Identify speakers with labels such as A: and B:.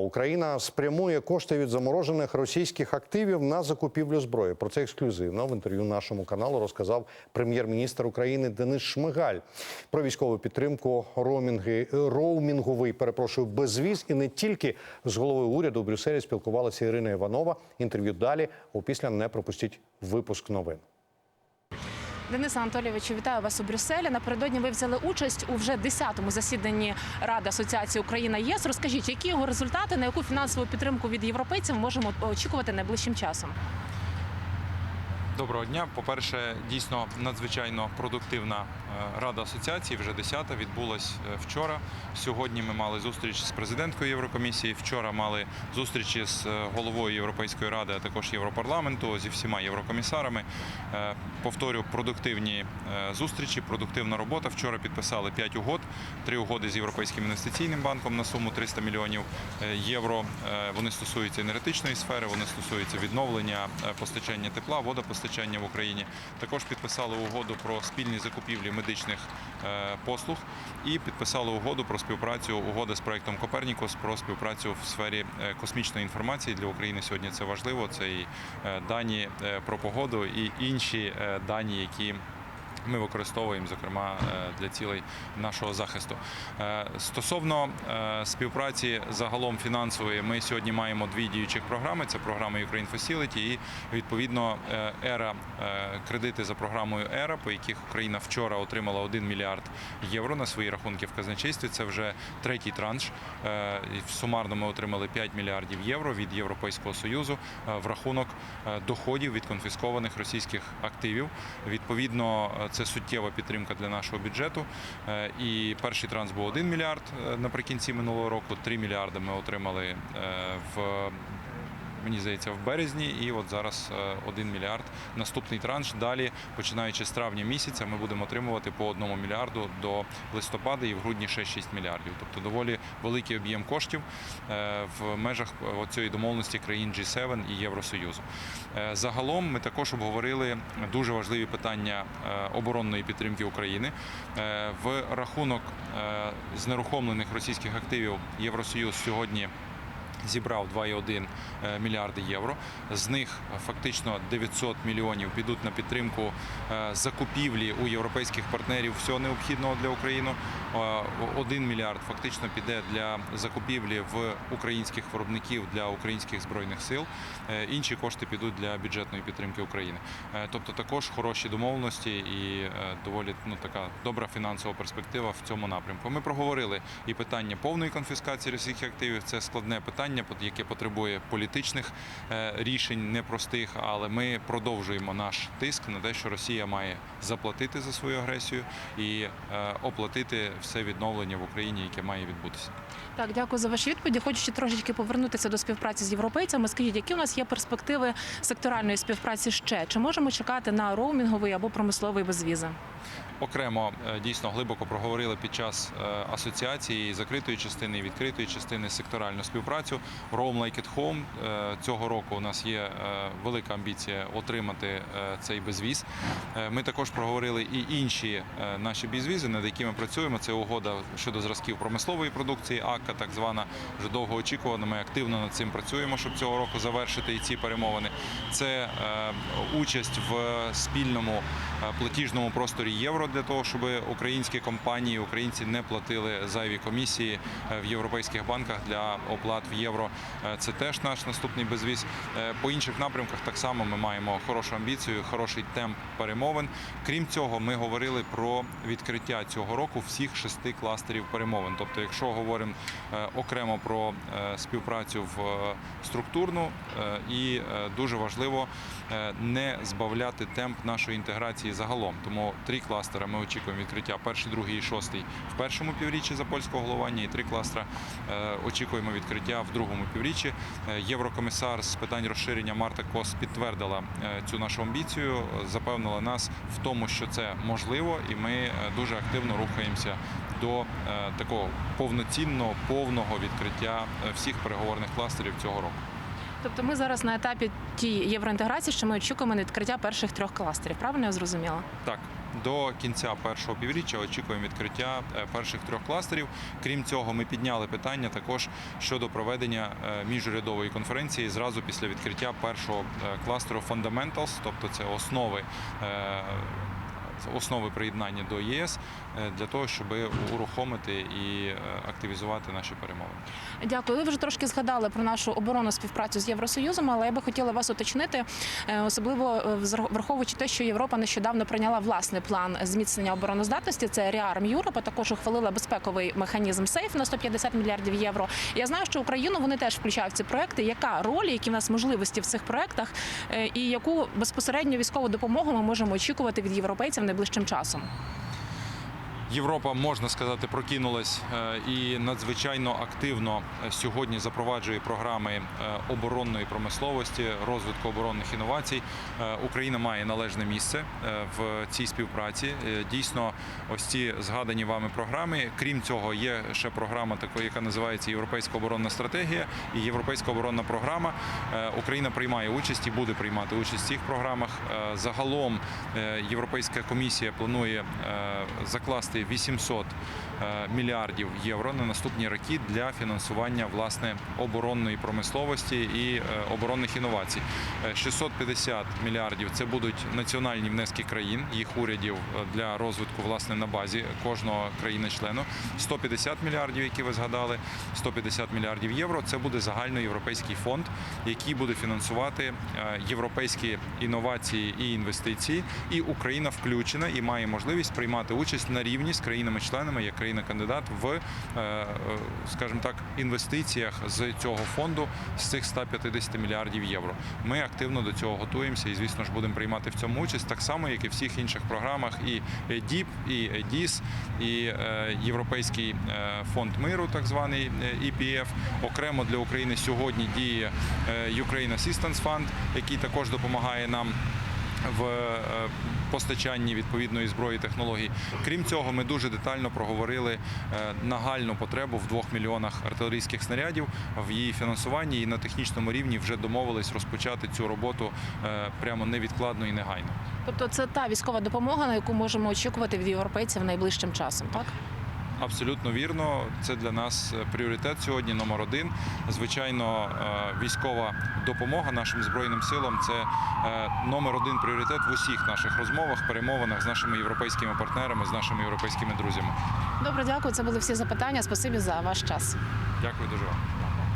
A: Україна спрямує кошти від заморожених російських активів на закупівлю зброї. Про це ексклюзивно в інтерв'ю нашому каналу розказав прем'єр-міністр України Денис Шмигаль про військову підтримку роумінги, роумінговий, перепрошую, безвіз і не тільки з головою уряду у Брюсселі спілкувалася Ірина Іванова. Інтерв'ю далі. Опісля не пропустіть випуск новин.
B: Денисе Анатолійовичу, вітаю вас у Брюсселі. Напередодні ви взяли участь у вже 10-му засіданні Ради Асоціації Україна ЄС. Розкажіть, які його результати, на яку фінансову підтримку від європейців можемо очікувати найближчим часом?
C: Доброго дня. По-перше, дійсно надзвичайно продуктивна рада асоціації. Вже 10-та відбулась е, вчора. Сьогодні ми мали зустріч з президенткою Єврокомісії. Вчора мали зустрічі з е, головою Європейської ради, а також Європарламенту зі всіма єврокомісарами. Е, Повторю, продуктивні е, зустрічі, продуктивна робота. Вчора підписали 5 угод, три угоди з Європейським інвестиційним банком на суму 300 мільйонів е, євро. Е, Вони стосуються енергетичної сфери, вони стосуються відновлення е, постачання тепла, водопостачання в Україні. Також підписали угоду про спільні закупівлі медичних е, послуг і підписали угоду про співпрацю угода з проектом Копернікус про співпрацю в сфері е, космічної інформації для України. Сьогодні це важливо. Це і е, дані про погоду і інші дані, які ми використовуємо, зокрема е, для цілей нашого захисту. Е, Стосовно е, співпраці загалом фінансової, ми сьогодні маємо дві діючих програми. Це програма Ukraine Facility і відповідно ера кредити за програмою ЕРА, по яких Україна вчора отримала 1 мільярд євро на свої рахунки в казначействі. Це вже третій транш. Сумарно ми отримали 5 мільярдів євро від Європейського союзу в рахунок доходів від конфіскованих російських активів. Відповідно, це суттєва підтримка для нашого бюджету. Е, І перший транс був 1 мільярд е, наприкінці минулого року. 3 мільярди ми отримали е, в. Мені здається, в березні, і от зараз е, 1 мільярд. Наступний транш. Далі, починаючи з травня місяця, ми будемо отримувати по 1 мільярду до листопада і в грудні ще 6 мільярдів. Тобто доволі великий об'єм коштів е, в межах цієї домовленості країн G7 і Євросоюзу. Е, Загалом ми також обговорили дуже важливі питання е, оборонної підтримки України. Е, В рахунок е, знерухомлених російських активів Євросоюз сьогодні зібрав 2,1 е, мільярди євро. З них е, фактично 900 мільйонів підуть на підтримку е, закупівлі у європейських партнерів всього необхідного для України. Е, 1 мільярд фактично піде для закупівлі в українських виробників для українських збройних сил. Е, Інші кошти підуть для бюджетної підтримки України. Е, Тобто також хороші домовленості і е, доволі ну така добра фінансова перспектива в цьому напрямку. Ми проговорили і питання повної конфіскації російських активів. Це складне питання, под- яке потребує політичних е, рішень непростих, але ми продовжуємо наш тиск на те, що Росія має заплатити за свою агресію і е, оплатити все відновлення в Україні, яке має відбутися.
B: Так, дякую за ваші відповіді. Хочу ще трошечки повернутися до співпраці з європейцями. Скажіть, які у нас є перспективи секторальної співпраці ще? Чи можемо чекати на роумінговий або промисловий безвізи?
C: Окремо е, дійсно глибоко проговорили під час е, асоціації закритої частини і відкритої частини секторальну співпрацю. Roam Like at Home. Е, Цього року у нас є велика амбіція отримати цей безвіз. Ми також проговорили і інші наші безвізи, над якими працюємо. Це угода щодо зразків промислової продукції, АККА, так звана, вже довго очікувана. Ми активно над цим працюємо, щоб цього року завершити і ці перемовини. Це участь в спільному платіжному просторі євро для того, щоб українські компанії, українці не платили зайві комісії е, в європейських банках для оплат в євро. Е, Це теж наш наступний безвіз. Е, По інших напрямках так само ми маємо хорошу амбіцію, хороший темп перемовин. Крім цього, ми говорили про відкриття цього року всіх шести кластерів перемовин. Тобто, якщо говоримо е, окремо про е, співпрацю в е, структурну, е, і е, дуже важливо е, не збавляти темп нашої інтеграції загалом. Тому три кластера ми очікуємо відкриття: перший, другий і шостий в першому півріччі за польського головування, і три кластера е, очікуємо відкриття в другому півріччі. Е, Єврокомісар з питань розширення Марта Кос підтвердила е, цю нашу амбіцію, запевнила нас в тому, що це можливо, і ми дуже активно рухаємося до такого повноцінного, повного відкриття всіх переговорних кластерів цього року.
B: Тобто ми зараз на етапі тієї євроінтеграції, що ми очікуємо на відкриття перших трьох кластерів. Правильно я зрозуміла?
C: Так, до кінця першого півріччя очікуємо відкриття е, перших трьох кластерів. Крім цього, ми підняли питання також щодо проведення е, міжурядової конференції зразу після відкриття першого е, кластеру Fundamentals, тобто це основи. Основи приєднання до ЄС е, для того, щоб урухомити і е, активізувати наші перемовини.
B: Дякую. Ви вже трошки згадали про нашу оборонну співпрацю з Євросоюзом, але я би хотіла вас уточнити, е, особливо враховуючи те, що Європа нещодавно прийняла власний план зміцнення обороноздатності. Це Rearm Europe, також ухвалила безпековий механізм сейф на 150 мільярдів євро. Я знаю, що Україну вони теж включають в ці проекти. Яка роль, які в нас можливості в цих проектах, і яку безпосередньо військову допомогу ми можемо очікувати від європейців найближчим часом?
C: Європа можна сказати прокинулась е, і надзвичайно активно сьогодні запроваджує програми е, оборонної промисловості, розвитку оборонних інновацій. Е, Україна має належне місце в цій співпраці. Дійсно, ось ці згадані вами програми. Крім цього, є ще програма, така, яка називається Європейська оборонна стратегія і Європейська оборонна програма. Україна приймає участь і буде приймати участь в цих програмах. Загалом Європейська комісія планує е, закласти 800 е, мільярдів євро на наступні роки для фінансування власне оборонної промисловості і е, оборонних інновацій. Е, 650 мільярдів це будуть національні внески країн, їх урядів е, для розвитку власне на базі кожного країни-члену. 150 мільярдів, які ви згадали, 150 мільярдів євро. Це буде загальноєвропейський фонд, який буде фінансувати е, європейські інновації і інвестиції. І Україна включена і має можливість приймати участь на рівні з країнами-членами, як країна-кандидат в, е, е, скажімо так, інвестиціях з цього фонду з цих 150 мільярдів євро. Ми активно до цього готуємося і, звісно ж, будемо приймати в цьому участь так само, як і в всіх інших програмах. І ЕДІП, і ЕДІС, і е, Європейський е, фонд миру, так званий е, EPF. Окремо для України сьогодні діє е, Ukraine Assistance Fund, який також допомагає нам в е, постачанні відповідної зброї і технологій. Крім цього, ми дуже детально проговорили е, нагальну потребу в 2 мільйонах артилерійських снарядів в її фінансуванні і на технічному рівні вже домовились розпочати цю роботу е, прямо невідкладно і негайно.
B: Тобто, це та військова допомога, на яку можемо очікувати від європейців найближчим часом, так?
C: Абсолютно вірно. Це для нас е, пріоритет сьогодні номер один. Звичайно, е, військова допомога нашим збройним силам це е, номер один пріоритет в усіх наших розмовах, перемовинах з нашими європейськими партнерами, з нашими європейськими друзями.
B: Добре, дякую. Це були всі запитання. Спасибі за ваш час.
C: Дякую дуже вам.